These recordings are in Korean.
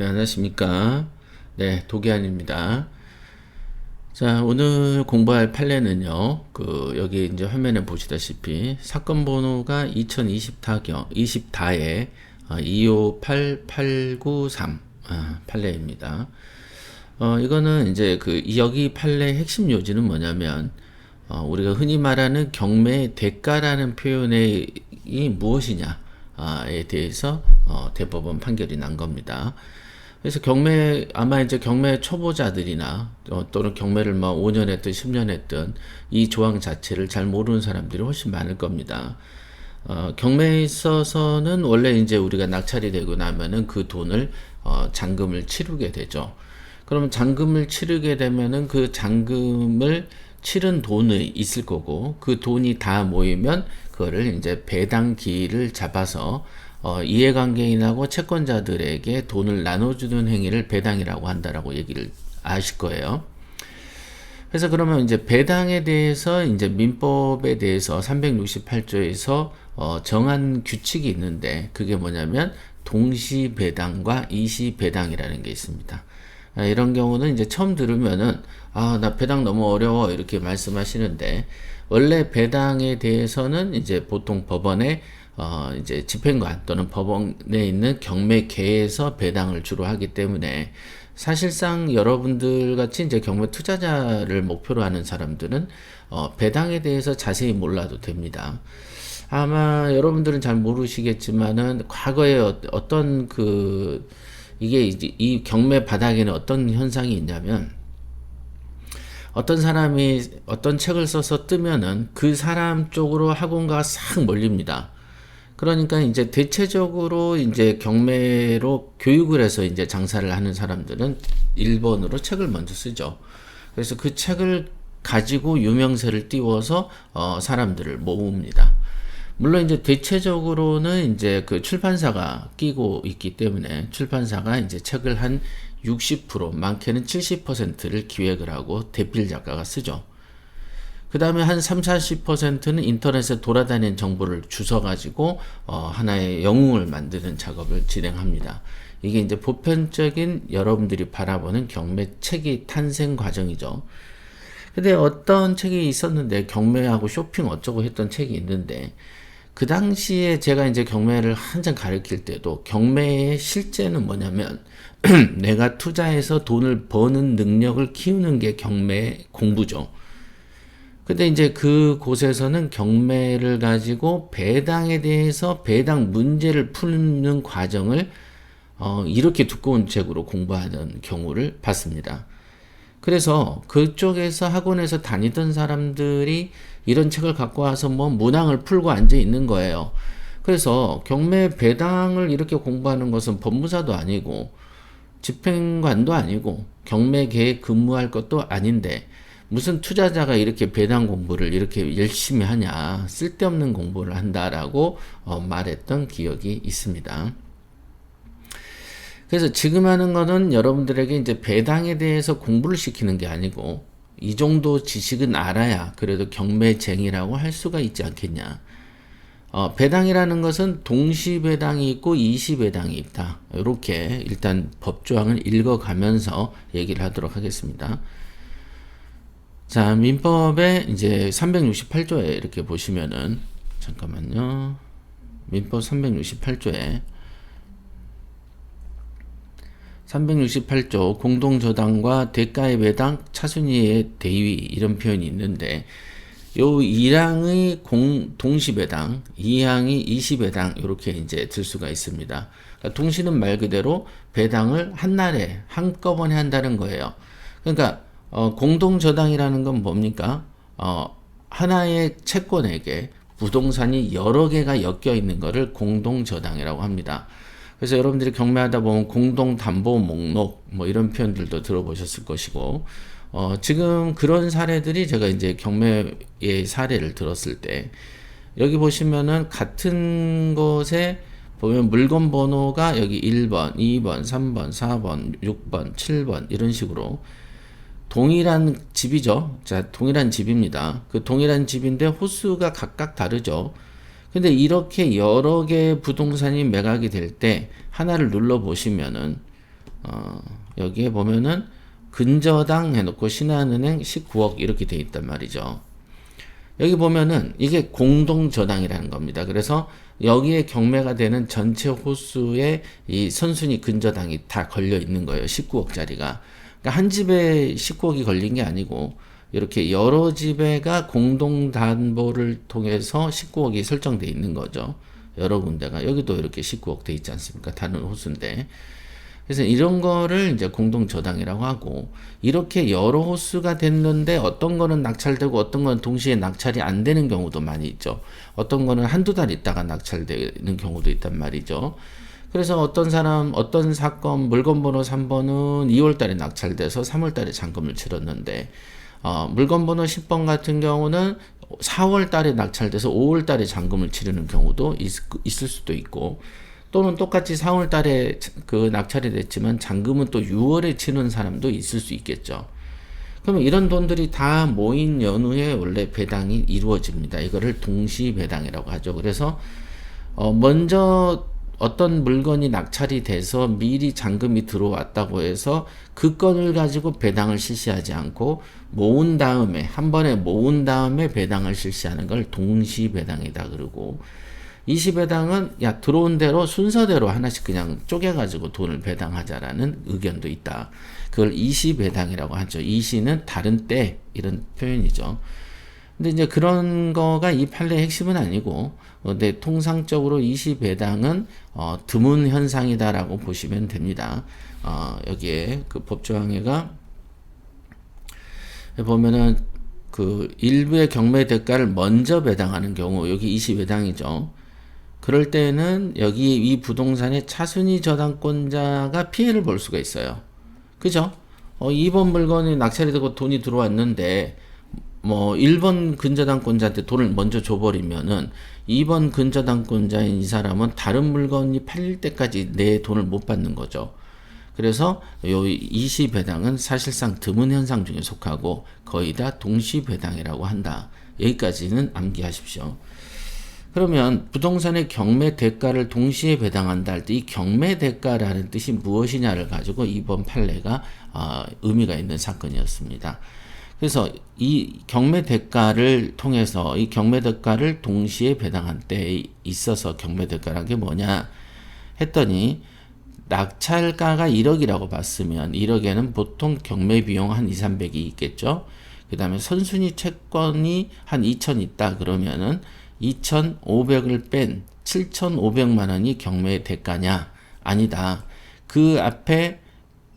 네, 안녕하십니까. 네, 도기환입니다. 자, 오늘 공부할 판례는요, 그, 여기 이제 화면에 보시다시피, 사건 번호가 2020 타경, 20 다에 258893, 아, 판례입니다. 어, 이거는 이제 그, 여기 판례 핵심 요지는 뭐냐면, 어, 우리가 흔히 말하는 경매의 대가라는 표현의 이 무엇이냐에 대해서 어, 대법원 판결이 난 겁니다. 그래서 경매 아마 이제 경매 초보자들이나 어, 또는 경매를 뭐 5년 했든 10년 했든 이 조항 자체를 잘 모르는 사람들이 훨씬 많을 겁니다. 어, 경매에 있어서는 원래 이제 우리가 낙찰이 되고 나면은 그 돈을 어, 잔금을 치르게 되죠. 그러면 잔금을 치르게 되면은 그 잔금을 치른 돈이 있을 거고 그 돈이 다 모이면 그거를 이제 배당기를 잡아서 어, 이해관계인하고 채권자들에게 돈을 나눠주는 행위를 배당이라고 한다라고 얘기를 아실 거예요. 그래서 그러면 이제 배당에 대해서 이제 민법에 대해서 368조에서 어, 정한 규칙이 있는데 그게 뭐냐면 동시 배당과 이시 배당이라는 게 있습니다. 아, 이런 경우는 이제 처음 들으면은 아, 나 배당 너무 어려워 이렇게 말씀하시는데 원래 배당에 대해서는 이제 보통 법원에 어, 이제 집행관 또는 법원에 있는 경매계에서 배당을 주로 하기 때문에 사실상 여러분들 같이 이제 경매 투자자를 목표로 하는 사람들은 어, 배당에 대해서 자세히 몰라도 됩니다. 아마 여러분들은 잘 모르시겠지만은 과거에 어, 어떤 그 이게 이제 이 경매 바닥에는 어떤 현상이 있냐면 어떤 사람이 어떤 책을 써서 뜨면은 그 사람 쪽으로 학원가가 싹 몰립니다. 그러니까 이제 대체적으로 이제 경매로 교육을 해서 이제 장사를 하는 사람들은 1번으로 책을 먼저 쓰죠. 그래서 그 책을 가지고 유명세를 띄워서 어 사람들을 모읍니다. 물론 이제 대체적으로는 이제 그 출판사가 끼고 있기 때문에 출판사가 이제 책을 한 60% 많게는 70%를 기획을 하고 대필 작가가 쓰죠. 그 다음에 한 3, 40%는 인터넷에 돌아다니는 정보를 주워 가지고 어 하나의 영웅을 만드는 작업을 진행합니다. 이게 이제 보편적인 여러분들이 바라보는 경매 책이 탄생 과정이죠. 근데 어떤 책이 있었는데 경매하고 쇼핑 어쩌고 했던 책이 있는데 그 당시에 제가 이제 경매를 한참 가르칠 때도 경매의 실제는 뭐냐면 내가 투자해서 돈을 버는 능력을 키우는 게 경매 공부죠. 근데 이제 그 곳에서는 경매를 가지고 배당에 대해서 배당 문제를 푸는 과정을 어, 이렇게 두꺼운 책으로 공부하는 경우를 봤습니다. 그래서 그쪽에서 학원에서 다니던 사람들이 이런 책을 갖고 와서 뭐 문항을 풀고 앉아 있는 거예요. 그래서 경매 배당을 이렇게 공부하는 것은 법무사도 아니고 집행관도 아니고 경매계에 근무할 것도 아닌데 무슨 투자자가 이렇게 배당 공부를 이렇게 열심히 하냐 쓸데없는 공부를 한다라고 어 말했던 기억이 있습니다. 그래서 지금 하는 거는 여러분들에게 이제 배당에 대해서 공부를 시키는 게 아니고 이 정도 지식은 알아야 그래도 경매쟁이라고 할 수가 있지 않겠냐. 어, 배당이라는 것은 동시 배당이 있고 이시 배당이 있다. 이렇게 일단 법조항을 읽어가면서 얘기를 하도록 하겠습니다. 자, 민법에 이제 368조에 이렇게 보시면은 잠깐만요. 민법 368조에 368조 공동저당과 대가의 배당 차순위의 대위 이런 표현이 있는데 요 1항의 공 동시배당, 2항이 이시배당 이렇게 이제 들 수가 있습니다. 그러니까 동시는 말 그대로 배당을 한 날에 한꺼번에 한다는 거예요. 그러니까 어, 공동저당이라는 건 뭡니까? 어, 하나의 채권에게 부동산이 여러 개가 엮여 있는 것을 공동저당이라고 합니다. 그래서 여러분들이 경매하다 보면 공동담보 목록 뭐 이런 표현들도 들어보셨을 것이고 어, 지금 그런 사례들이 제가 이제 경매의 사례를 들었을 때 여기 보시면은 같은 것에 보면 물건 번호가 여기 1번, 2번, 3번, 4번, 6번, 7번 이런 식으로 동일한 집이죠. 자, 동일한 집입니다. 그 동일한 집인데 호수가 각각 다르죠. 근데 이렇게 여러 개의 부동산이 매각이 될 때 하나를 눌러 보시면은 어, 여기에 보면은 근저당 해놓고 신한은행 19억 이렇게 돼 있단 말이죠. 여기 보면은 이게 공동 저당이라는 겁니다. 그래서 여기에 경매가 되는 전체 호수에 이 선순위 근저당이 다 걸려 있는 거예요. 19억짜리가. 그러니까 한 집에 19억이 걸린 게 아니고 이렇게 여러 집에가 공동 담보를 통해서 19억이 설정돼 있는 거죠. 여러 군데가 여기도 이렇게 19억 돼 있지 않습니까? 다른 호수인데. 그래서 이런 거를 이제 공동 저당이라고 하고 이렇게 여러 호수가 됐는데 어떤 거는 낙찰되고 어떤 거는 동시에 낙찰이 안 되는 경우도 많이 있죠. 어떤 거는 한두 달 있다가 낙찰되는 경우도 있단 말이죠. 그래서 어떤 사람 어떤 사건 물건 번호 3번은 2월 달에 낙찰돼서 3월 달에 잔금을 치렀는데 어, 물건 번호 10번 같은 경우는 4월 달에 낙찰돼서 5월 달에 잔금을 치르는 경우도 있, 있을 수도 있고 또는 똑같이 4월 달에 그 낙찰이 됐지만 잔금은 또 6월에 치는 사람도 있을 수 있겠죠. 그러면 이런 돈들이 다 모인 연후에 원래 배당이 이루어집니다. 이거를 동시 배당이라고 하죠. 그래서 어 먼저 어떤 물건이 낙찰이 돼서 미리 잔금이 들어왔다고 해서 그 건을 가지고 배당을 실시하지 않고 모은 다음에 한 번에 모은 다음에 배당을 실시하는 걸 동시 배당이다 그러고 이시배당은 야 들어온 대로 순서대로 하나씩 그냥 쪼개가지고 돈을 배당하자라는 의견도 있다. 그걸 이시배당이라고 하죠. 이시는 다른 때 이런 표현이죠. 근데 이제 그런 거가 이 판례의 핵심은 아니고, 근데 통상적으로 이시배당은 어, 드문 현상이다라고 보시면 됩니다. 어, 여기에 그 법조항회가 보면은 그 일부의 경매 대가를 먼저 배당하는 경우 여기 이시배당이죠. 그럴 때는 여기 이 부동산의 차순위 저당권자가 피해를 볼 수가 있어요. 그죠? 어, 2번 물건이 낙찰이 되고 돈이 들어왔는데 뭐 1번 근저당권자한테 돈을 먼저 줘버리면은 2번 근저당권자인 이 사람은 다른 물건이 팔릴 때까지 내 돈을 못 받는 거죠. 그래서 요 이시 배당은 사실상 드문 현상 중에 속하고 거의 다 동시 배당이라고 한다. 여기까지는 암기하십시오. 그러면 부동산의 경매 대가를 동시에 배당한다 할 때 이 경매 대가라는 뜻이 무엇이냐를 가지고 이번 판례가 어, 의미가 있는 사건이었습니다. 그래서 이 경매 대가를 통해서 이 경매 대가를 동시에 배당한 때 있어서 경매 대가란 게 뭐냐 했더니 낙찰가가 1억이라고 봤으면 1억에는 보통 경매 비용 한 2, 300이 있겠죠. 그 다음에 선순위 채권이 한 2천 있다 그러면은 2,500을 뺀 7,500만 원이 경매의 대가냐? 아니다. 그 앞에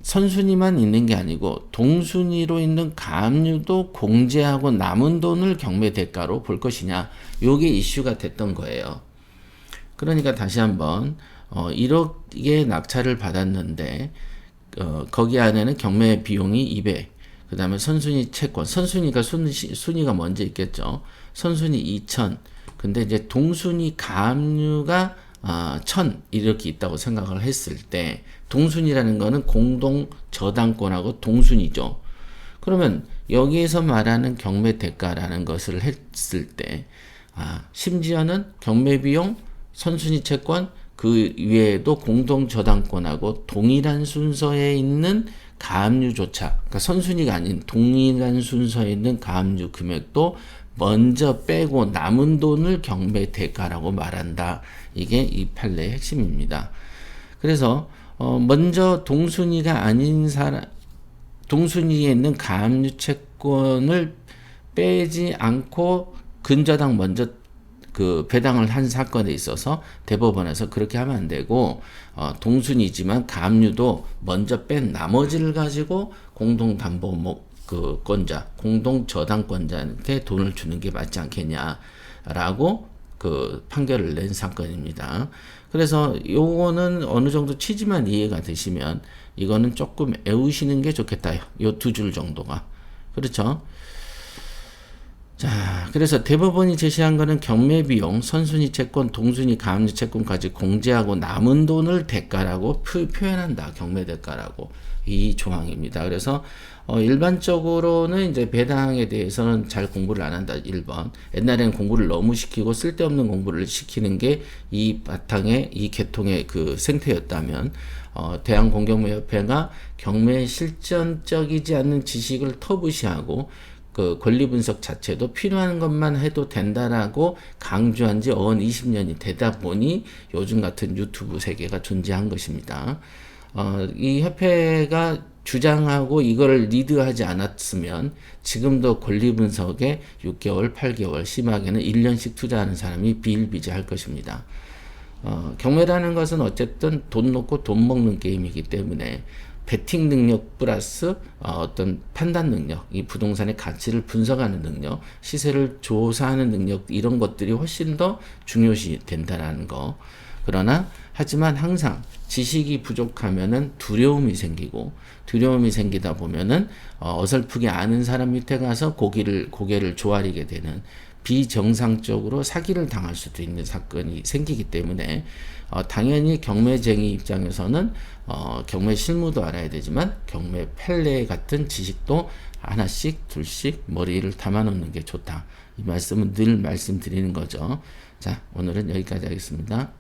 선순위만 있는 게 아니고 동순위로 있는 가압류도 공제하고 남은 돈을 경매 대가로 볼 것이냐. 요게 이슈가 됐던 거예요. 그러니까 다시 한번 어 1억의 낙찰을 받았는데 어 거기 안에는 경매 비용이 200, 그 다음에 선순위 채권, 선순위가 순, 순위가 먼저 있겠죠. 선순위 2천, 근데 이제 동순위 가압류가 아, 천 이렇게 있다고 생각을 했을 때 동순이라는 거는 공동 저당권하고 동순이죠. 그러면 여기에서 말하는 경매 대가라는 것을 했을 때 아, 심지어는 경매 비용, 선순위 채권 그 위에도 공동 저당권하고 동일한 순서에 있는 가압류조차 그러니까 선순위가 아닌 동일한 순서에 있는 가압류 금액도 먼저 빼고 남은 돈을 경매 대가라고 말한다. 이게 이 판례의 핵심입니다. 그래서 어 먼저 동순위가 아닌 사람 동순위에 있는 가압류 채권을 빼지 않고 근저당 먼저 그 배당을 한 사건에 있어서 대법원에서 그렇게 하면 안 되고 어, 동순이지만 가압류도 먼저 뺀 나머지를 가지고 공동 담보 그 건자, 공동 저당권자한테 돈을 주는 게 맞지 않겠냐라고 그 판결을 낸 사건입니다. 그래서 요거는 어느 정도 취지만 이해가 되시면 이거는 조금 애우시는 게 좋겠다. 요두줄 정도가. 그렇죠? 자, 그래서 대법원이 제시한 거는 경매 비용, 선순위 채권, 동순위 가압류 채권까지 공제하고 남은 돈을 대가라고 표, 표현한다. 경매 대가라고 이 조항입니다. 그래서 어, 일반적으로는 이제 배당에 대해서는 잘 공부를 안 한다. 1번. 옛날에는 공부를 너무 시키고 쓸데없는 공부를 시키는 게 이 바탕의 이 계통의 그 생태였다면 어, 대한공경매협회가 경매 실전적이지 않는 지식을 터부시하고 그 권리 분석 자체도 필요한 것만 해도 된다라고 강조한 지 어언 20년이 되다 보니 요즘 같은 유튜브 세계가 존재한 것입니다. 어, 이 협회가 주장하고 이거를 리드하지 않았으면 지금도 권리 분석에 6개월, 8개월, 심하게는 1년씩 투자하는 사람이 비일비재할 것입니다. 어, 경매라는 것은 어쨌든 돈 놓고 돈 먹는 게임이기 때문에 베팅 능력 플러스 어, 떤 판단 능력, 이 부동산의 가치를 분석하는 능력, 시세를 조사하는 능력 이런 것들이 훨씬 더 중요시 된다라는 거. 그러나 하지만 항상 지식이 부족하면은 두려움이 생기고 두려움이 생기다 보면은 어, 어설프게 아는 사람 밑에 가서 고기를 고개를 조아리게 되는 비정상적으로 사기를 당할 수도 있는 사건이 생기기 때문에 어, 당연히 경매쟁이 입장에서는 어, 경매 실무도 알아야 되지만 경매 판례 같은 지식도 하나씩 둘씩 머리를 담아 놓는 게 좋다. 이 말씀은 늘 말씀드리는 거죠. 자, 오늘은 여기까지 하겠습니다.